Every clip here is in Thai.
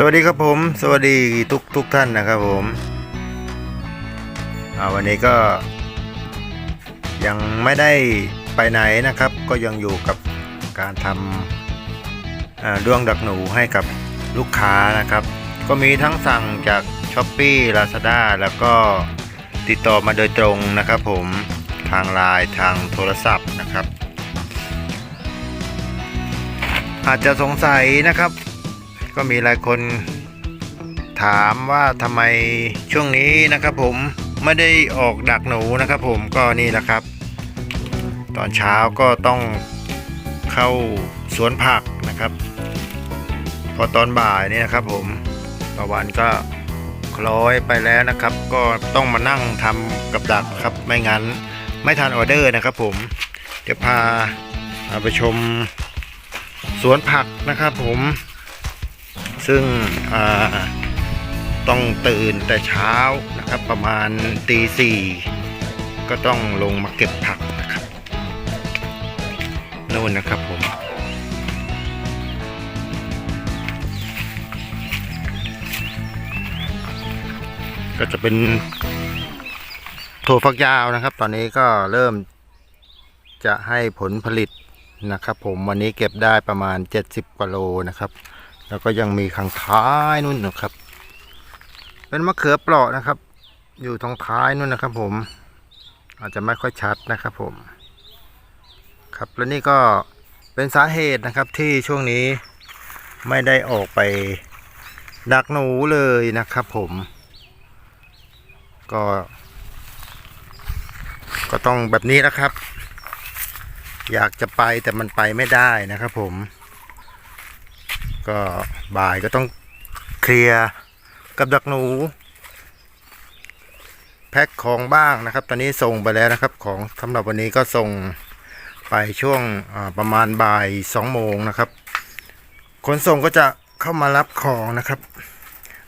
สวัสดีครับผม สวัสดีทุกทุกท่านนะครับผมวันนี้ก็ ยังไม่ได้ไปไหนนะครับ ก็ยังอยู่กับการทำด้วงดักหนูให้กับลูกค้านะครับ ก็มีทั้งสั่งจาก s h อ p e e Lazada แล้วก็ติดต่อมาโดยตรงนะครับผมทางไลน์ทางโทรศัพท์นะครับ อาจจะสงสัยนะครับ ก็มีหลายคนถามว่าทำไมช่วงนี้นะครับ ผมไม่ได้ออกดักหนูนะครับ ผมก็นี่แหละครับ ตอนเช้าก็ต้องเข้าสวนผักนะครับ พอตอนบ่ายนี่นะครับ ผมประวันก็คล้อยไปแล้วนะครับ ก็ต้องมานั่งทำกับดักครับไม่งั้นไม่ทันออเดอร์นะครับ ผมเดี๋ยวพาไปชมสวนผักนะครับ ผม ซึ่งต้องตื่นแต่เช้านะครับประมาณตีสี่ก็ต้องลงมาเก็บผักนะครับนู่นนะครับผมก็จะเป็นถั่วฝักยาวนะครับ ตอนนี้ก็เริ่มจะให้ผลผลิตนะครับ ผมวันนี้เก็บได้ประมาณ 70กว่าโลนะครับ แล้วก็ยังมีข้างท้ายนู่นนะครับ เป็นมะเขือเปราะนะครับ อยู่ทางท้ายนู่นนะครับ ผม อาจจะไม่ค่อยชัดนะครับ ผม ครับแล้วนี่ก็เป็นสาเหตุนะครับที่ช่วงนี้ไม่ได้ออกไปดักหนูเลยนะครับ ผม ก็ ก็ต้องแบบนี้นะครับ อยากจะไปแต่มันไปไม่ได้นะครับ ผม ก็บ่ายก็ต้องเคลียร์กับดักหนู แพ็คของบ้างนะครับ ตอนนี้ส่งไปแล้วนะครับ ของสำหรับวันนี้ก็ส่งไปช่วงประมาณบ่ายสองโมงนะครับขนส่งก็จะเข้ามารับของนะครับ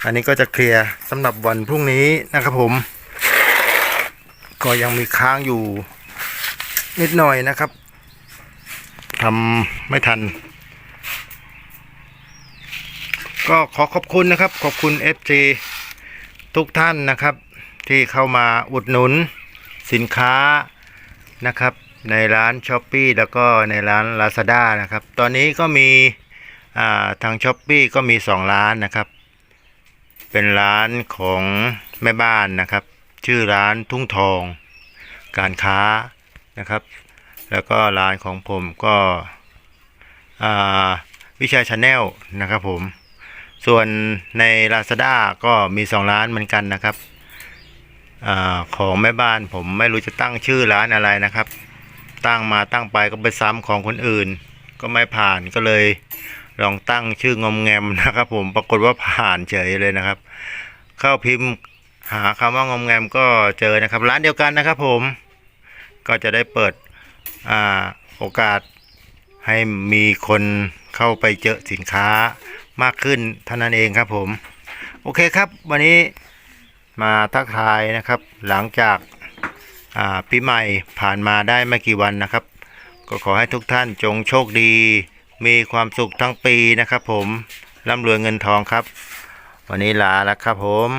อันนี้ก็จะเคลียร์สำหรับวันพรุ่งนี้นะครับผม ก็ยังมีค้างอยู่นิดหน่อยนะครับทำไม่ทัน ก็ขอขอบคุณนะครับ ขอบคุณ FG ทุกท่านนะครับ ที่เข้ามาอุดหนุนสินค้านะครับ ในร้าน s h อ p e e แล้วก็ในร้าน Lazada นะครับ ตอนนี้ก็มีาทาง s h อ p e e ก็มี 2 ร้านนะครับ เป็นร้านของแม่บ้านนะครับ ชื่อร้านทุ่งทอง การค้านะครับ แล้วก็ร้านของผมก็วิชัยชาแนลนะครับผม ส่วนใน Lazada ก็มี2ร้านเหมือนกันนะครับอของแม่บ้านผมไม่รู้จะตั้งชื่อร้านอะไรนะครับ ตั้งมาตั้งไปก็ไปซ้ำของคนอื่น ก็ไม่ผ่านก็เลยลองตั้งชื่องอมแงมนะครับ ผมปรากฏว่าผ่านเฉยเลยนะครับ เข้าพิมพ์หาคำว่างอมแงมก็เจอนะครับ ร้านเดียวกันนะครับ ผมก็จะได้เปิดอโอกาสให้มีคนเข้าไปเจอสินค้า มากขึ้นเท่านั้นเองครับผม โอเคครับ วันนี้มาทักทายนะครับ หลังจากาปีใหม่ผ่านมาได้ไม่กี่วันนะครับ ก็ขอให้ทุกท่านจงโชคดี มีความสุขทั้งปีนะครับผมร่ำรวยเงินทองครับ วันนี้ลาแล้วครับผม